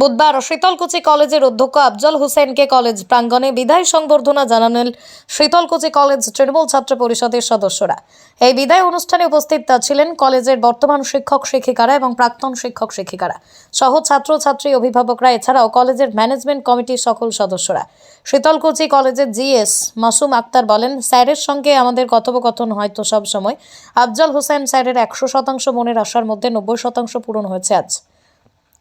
বুধবার শীতলকুচি কলেজের অধ্যক্ষ আফজল হোসেনকে কলেজ প্রাঙ্গণে বিদায় সংবর্ধনা জানালেন শীতলকুচি কলেজ তৃণমূল ছাত্র পরিষদের সদস্যরা। এই বিদায় অনুষ্ঠানে উপস্থিত ছিলেন কলেজের বর্তমান শিক্ষক শিক্ষিকারা এবং প্রাক্তন শিক্ষক শিক্ষিকারা সহ ছাত্র ছাত্রী অভিভাবকরা, এছাড়াও কলেজের ম্যানেজমেন্ট কমিটির সকল সদস্যরা। শীতলকুচি কলেজের জিএস মাসুম আক্তার বলেন, স্যারের সঙ্গে আমাদের কথোপকথন হয়তো সব সময়। আফজল হোসেন, স্যারের একশো শতাংশ মনের আশার মধ্যে নব্বই শতাংশ পূরণ হয়েছে আজ।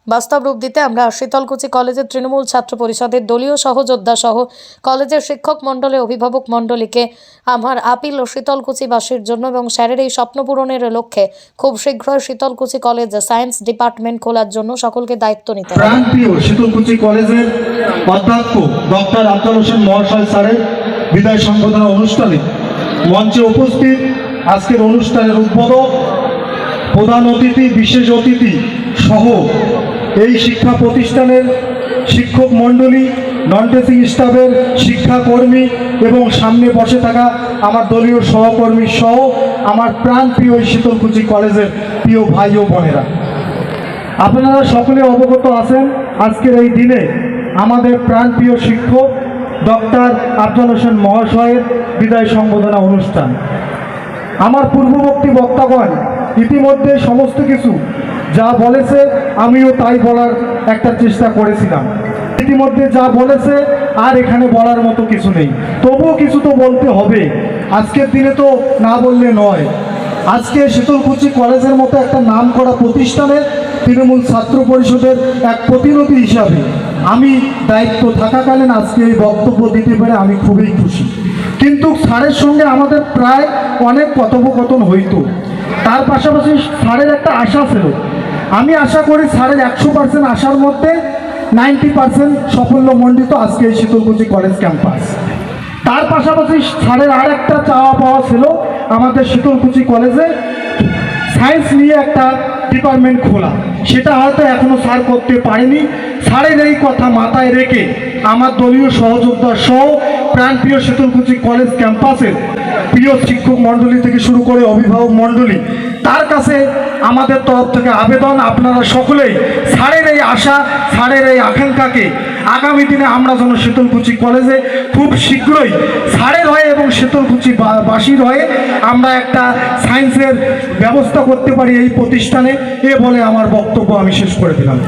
বাস্তব রূপ দিতে আমরা শীতলকুচি কলেজের তৃণমূল ছাত্র পরিষদের দলীয় সহযোদ্ধা সহ কলেজের শিক্ষক মণ্ডলী অভিভাবক মণ্ডলীকে আমার আপিল ও শীতলকুচিবাসীর জন্য এবং স্যারের এই স্বপ্ন পূরণের লক্ষ্যে খুব শীঘ্রই শীতলকুচি কলেজ সায়েন্স ডিপার্টমেন্ট খোলার জন্য সকলকে দায়িত্ব নিতে শীতলকুচি কলেজের অধ্যক্ষ ডক্টর আফজাল হোসেন মহাশয় স্যারের বিদায় সংবর্ধনা অনুষ্ঠানে মঞ্চে উপস্থিত আজকের অনুষ্ঠানের উদ্বোধক প্রধান অতিথি, বিশেষ অতিথি সহ এই শিক্ষা প্রতিষ্ঠানের শিক্ষক মণ্ডলী নন স্টাফের শিক্ষাকর্মী এবং সামনে বসে থাকা আমার দলীয় সহকর্মী সহ আমার প্রাণপ্রিয় এই শীতলকুচি কলেজের প্রিয় ভাই ও বোনেরা। আপনারা সকলে অবগত আছেন, আজকের এই দিনে আমাদের প্রাণপ্রিয় শিক্ষক ডক্টর আফজাল হোসেন মহাশয়ের বিদায় সংবোধনা অনুষ্ঠান। আমার পূর্ববর্তী বক্তাগণ ইতিমধ্যে সমস্ত কিছু যা বলেছে আমিও তাই বলার একটা চেষ্টা করেছিলাম। ইতিমধ্যে যা বলেছে আর এখানে বলার মতো কিছু নেই। তবুও কিছু তো বলতে হবে। আজকের দিনে তো না বললে নয়। আজকে শীতলকুচি কলেজের মতো একটা নাম করা প্রতিষ্ঠানের তৃণমূল ছাত্র পরিষদের এক প্রতিনিধি হিসাবে আমি দায়িত্ব থাকাকালীন আজকে এই বক্তব্য দিতে পেরে আমি খুবই খুশি। কিন্তু স্যারের সঙ্গে আমাদের প্রায় অনেক কথোপকথন হইতো। তার পাশাপাশি স্যারের একটা আশা ছিল আমি আশা করি স্যারের একশো পার্সেন্ট আসার মধ্যে নাইনটি পার্সেন্ট সাফল্যমণ্ডিত আজকে এই শীতলকুচি কলেজ ক্যাম্পাস। তার পাশাপাশি স্যারের আর একটা চাওয়া পাওয়া ছিল আমাদের শীতলকুচি কলেজে সায়েন্স নিয়ে একটা ডিপার্টমেন্ট খোলা। সেটা হয়তো এখনও স্যার করতে পারেনি। স্যারের এই কথা মাথায় রেখে আমার দলীয় সহযোদ্ধা সহ প্রাণপ্রিয় শীতলকুচি কলেজ ক্যাম্পাসের প্রিয় শিক্ষক মণ্ডলী থেকে শুরু করে অভিভাবক মণ্ডলী তার কাছে আমাদের তরফ থেকে আবেদন। আপনারা সকলেই সারের এই আশা সারের এই আকাঙ্ক্ষাকে আগামী দিনে আমরা যেন শীতলকুচি কলেজে খুব শীঘ্রই সারের হয়ে এবং শীতলকুচি বাসির হয়ে আমরা একটা সায়েন্সের ব্যবস্থা করতে পারি এই প্রতিষ্ঠানে। এ বলে আমার বক্তব্য আমি শেষ করে দিলাম।